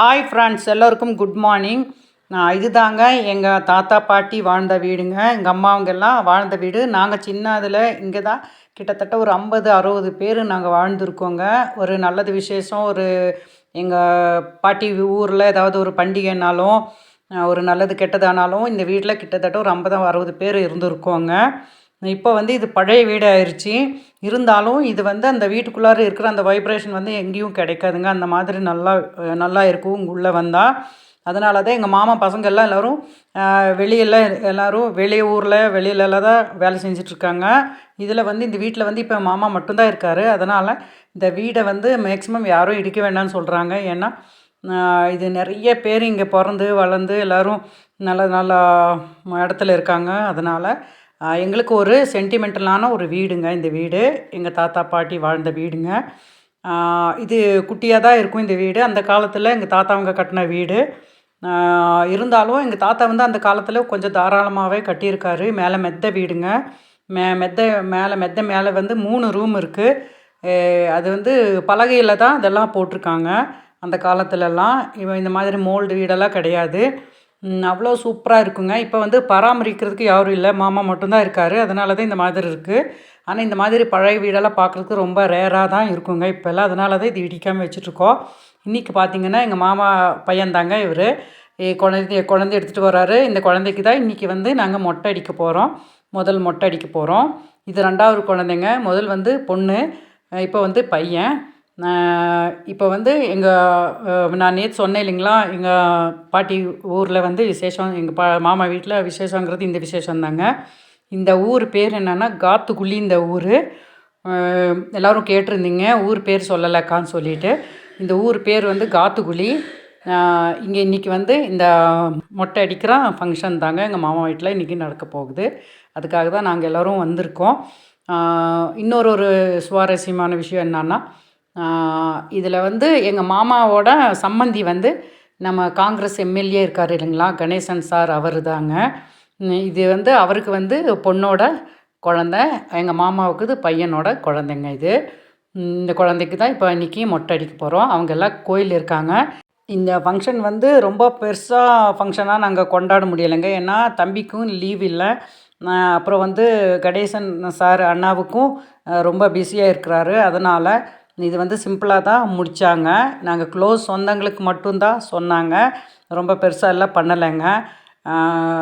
Hi friends எல்லோருக்கும் good morning இது தாங்க எங்கள் தாத்தா பாட்டி வாழ்ந்த வீடுங்க. எங்கள் அம்மாவங்கெல்லாம் வாழ்ந்த வீடு. நாங்கள் சின்ன இதில் இங்கே தான் கிட்டத்தட்ட ஒரு ஐம்பது அறுபது பேர் நாங்கள் வாழ்ந்துருக்கோங்க. ஒரு நல்லது விசேஷம் ஒரு எங்கள் பாட்டி ஊரில் ஏதாவது ஒரு பண்டிகைனாலும் ஒரு நல்லது கெட்டதானாலும் இந்த வீட்டில் கிட்டத்தட்ட ஒரு ஐம்பது அறுபது பேர் இருந்திருக்கோங்க. இப்போ வந்து இது பழைய வீடு ஆயிடுச்சு இருந்தாலும் இது வந்து அந்த வீட்டுக்குள்ளார இருக்கிற அந்த வைப்ரேஷன் வந்து எங்கேயும் கிடைக்காதுங்க. அந்த மாதிரி நல்லா நல்லா இருக்கும். உள்ளே வந்தால் அதனால தான் எங்கள் மாமா பசங்க எல்லாம் எல்லோரும் வெளியில் எல்லோரும் வெளிய ஊரில் வெளியிலலாம் தான் வேலை செஞ்சிட்ருக்காங்க. இதில் வந்து இந்த வீட்டில் வந்து இப்போ மாமா மட்டும்தான் இருக்கார். அதனால் இந்த வீடை வந்து மேக்ஸிமம் யாரும் இடிக்க வேண்டாம்னு சொல்கிறாங்க ஏன்னா இது நிறைய பேர் இங்கே பிறந்து வளர்ந்து எல்லோரும் நல்ல நல்ல இடத்துல இருக்காங்க. அதனால் எங்களுக்கு ஒரு சென்டிமெண்டலான ஒரு வீடுங்க இந்த வீடு. எங்கள் தாத்தா பாட்டி வாழ்ந்த வீடுங்க. இது குட்டியாக தான் இருக்கும் இந்த வீடு. அந்த காலத்தில் எங்கள் தாத்தாவங்க கட்டின வீடு. இருந்தாலும் எங்கள் தாத்தா வந்து அந்த காலத்தில் கொஞ்சம் தாராளமாகவே கட்டியிருக்காரு. மேலே மெத்த வீடுங்க. மே மெத்த மேலே மெத்த மேலே வந்து மூணு ரூம் இருக்குது அது வந்து பலகையில் தான் இதெல்லாம் போட்டிருக்காங்க. அந்த காலத்துலலாம் இவன் இந்த மாதிரி மோல்டு வீடெல்லாம் கிடையாது. அவ்வளோ சூப்பராக இருக்குங்க. இப்போ வந்து பராமரிக்கிறதுக்கு யாரும் இல்லை. மாமா மட்டும்தான் இருக்கார். அதனால தான் இந்த மாதிரி இருக்குது ஆனால் இந்த மாதிரி பழைய வீடெல்லாம் பார்க்குறதுக்கு ரொம்ப ரேராக தான் இருக்குங்க. இப்போல்லாம் அதனால தான் இது இடிக்காமல் வச்சுட்ருக்கோம். இன்றைக்கி பார்த்தீங்கன்னா எங்கள் மாமா பையன்தாங்க இவர். குழந்தைய குழந்தை எடுத்துகிட்டு வராரு. இந்த குழந்தைக்கு தான் இன்றைக்கி வந்து நாங்கள் மொட்டை அடிக்க போகிறோம் முதல் மொட்டை அடிக்க போகிறோம் இது ரெண்டாவது குழந்தைங்க. முதல் வந்து பொண்ணு. இப்போ வந்து பையன். இப்போ வந்து எங்கள் நான் நேற்று சொன்னேன் இல்லைங்களா எங்கள் பாட்டி ஊரில் வந்து விசேஷம் எங்கள் பா மாமா வீட்டில் விசேஷங்கிறது இந்த விசேஷந்தாங்க இந்த ஊர் பேர் என்னென்னா காத்துக்குழி இந்த ஊர். எல்லோரும் கேட்டிருந்தீங்க ஊர் பேர் சொல்லலக்கான்னு சொல்லிட்டு. இந்த ஊர் பேர் வந்து காத்துக்குழி இங்கே இன்றைக்கி வந்து இந்த மொட்டை அடிக்கிற ஃபங்க்ஷன் தாங்க எங்கள் மாமா வீட்டில் இன்றைக்கி நடக்க போகுது. அதுக்காக தான் நாங்கள் எல்லோரும் வந்திருக்கோம். இன்னொரு ஒரு சுவாரஸ்யமான விஷயம் என்னன்னா இதில் வந்து எங்கள் மாமாவோட சம்மந்தி வந்து நம்ம காங்கிரஸ் எம்எல்ஏ இருக்கார் இல்லைங்களா? கணேசன் சார் அவர் தாங்க இது வந்து அவருக்கு வந்து பொண்ணோட குழந்த எங்கள் மாமாவுக்கு இது பையனோட குழந்தைங்க இது. இந்த குழந்தைக்கு தான் இப்போ இன்றைக்கி மொட்டை அடிக்க போகிறோம் அவங்க எல்லாம் கோயில் இருக்காங்க. இந்த ஃபங்க்ஷன் வந்து ரொம்ப பெருசாக ஃபங்க்ஷனாக நாங்கள் கொண்டாட முடியலைங்க. ஏன்னா தம்பிக்கும் லீவ் இல்லை. அப்புறம் வந்து கணேசன் சார் அண்ணாவுக்கும் ரொம்ப பிஸியாக இருக்கிறாரு. அதனால் இது வந்து சிம்பிளாக தான் முடித்தாங்க நாங்கள் க்ளோஸ் சொந்தங்களுக்கு மட்டும்தான் சொன்னாங்க. ரொம்ப பெருசாக எல்லாம் பண்ணலைங்க.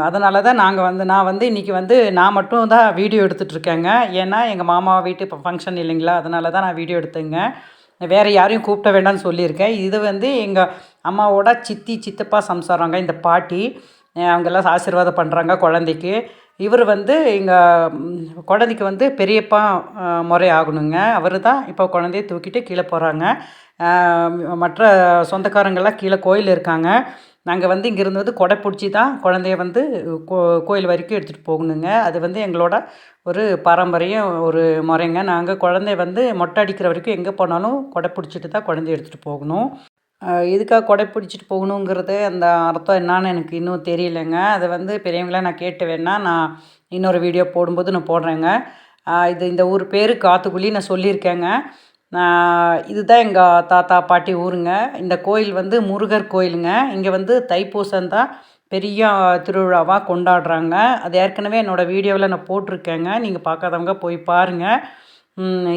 அதனால தான் நாங்கள் வந்து நான் வந்து இன்றைக்கி வந்து நான் மட்டும் தான் வீடியோ எடுத்துகிட்ருக்கேங்க ஏன்னா எங்கள் மாமா வீட்டு இப்போ ஃபங்க்ஷன் இல்லைங்களா? அதனால தான் நான் வீடியோ எடுத்தேங்க. வேறு யாரையும் கூப்பிட வேண்டாம்னு சொல்லியிருக்கேன். இது வந்து எங்கள் அம்மாவோட சித்தி சித்தப்பா சம்சாரங்க இந்த பாட்டி. அவங்கெல்லாம் ஆசீர்வாதம் பண்ணுறாங்க குழந்தைக்கு. இவர் வந்து எங்கள் குழந்தைக்கு வந்து பெரியப்பா முறை ஆகணுங்க. அவர் தான் இப்போ குழந்தைய தூக்கிட்டு கீழே போகிறாங்க மற்ற சொந்தக்காரங்கள்லாம் கீழே கோயில் இருக்காங்க. நாங்கள் வந்து இங்கேருந்து வந்து கொடை பிடிச்சி தான் குழந்தைய வந்து கோ கோயில் வரைக்கும் எடுத்துகிட்டு போகணுங்க. அது வந்து எங்களோட ஒரு பாரம்பரியம் ஒரு முறைங்க. நாங்கள் குழந்தைய வந்து மொட்டை அடிக்கிற வரைக்கும் எங்கே போனாலும் கொடை பிடிச்சிட்டு தான் குழந்தைய எடுத்துகிட்டு போகணும். எதுக்காக கொடை பிடிச்சிட்டு போகணுங்கிறது அந்த அர்த்தம் என்னான்னு எனக்கு இன்னும் தெரியலைங்க. அதை வந்து பெரியவங்கள நான் கேட்டு வேணா நான் இன்னொரு வீடியோ போடும்போது நான் போடுறேங்க. இது இந்த ஊர் பேர் காத்துக்குழி நான் சொல்லியிருக்கேங்க. நான் இதுதான் எங்கள் தாத்தா பாட்டி ஊருங்க. இந்த கோயில் வந்து முருகர் கோயிலுங்க. இங்கே வந்து தைப்பூசம் தான் பெரிய திருவிழாவாக கொண்டாடுறாங்க. அது ஏற்கனவே என்னோடய வீடியோவில் நான் போட்டிருக்கேங்க. நீங்கள் பார்க்காதவங்க போய் பாருங்கள்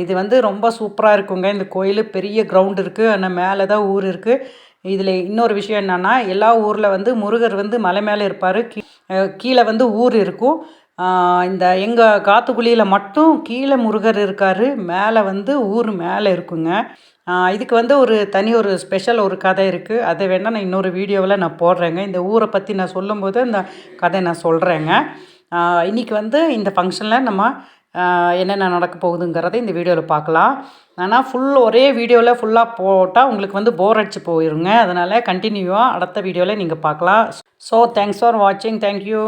இது வந்து ரொம்ப சூப்பராக இருக்குங்க. இந்த கோயில் பெரிய கிரவுண்ட் இருக்குது ஆனால் மேலே தான் ஊர் இருக்குது இதில் இன்னொரு விஷயம் என்னென்னா எல்லா ஊரில் வந்து முருகர் வந்து மலை மேலே இருப்பார். கீ கீழே வந்து ஊர் இருக்கும். இந்த எங்கள் காத்துக்குழியில் மட்டும் கீழே முருகர் இருக்கார். மேலே வந்து ஊர் மேலே இருக்குங்க. இதுக்கு வந்து ஒரு தனி ஒரு ஸ்பெஷல் ஒரு கதை இருக்குது அதை வேணால் நான் இன்னொரு வீடியோவில் நான் போடுறேங்க. இந்த ஊரை பற்றி நான் சொல்லும்போது அந்த கதை நான் சொல்கிறேங்க இன்றைக்கி வந்து இந்த ஃபங்க்ஷனில் நம்ம என்னென்ன நடக்க போகுதுங்கிறத இந்த வீடியோவில் பார்க்கலாம். ஆனால் ஃபுல் ஒரே வீடியோவில் ஃபுல்லாக போட்டால் உங்களுக்கு வந்து போர் அடிச்சு போயிருங்க. அதனால் கண்டினியூவாக அடுத்த வீடியோவில் நீங்கள் பார்க்கலாம். ஸோ தேங்க்ஸ் ஃபார் வாட்சிங் தேங்க்யூ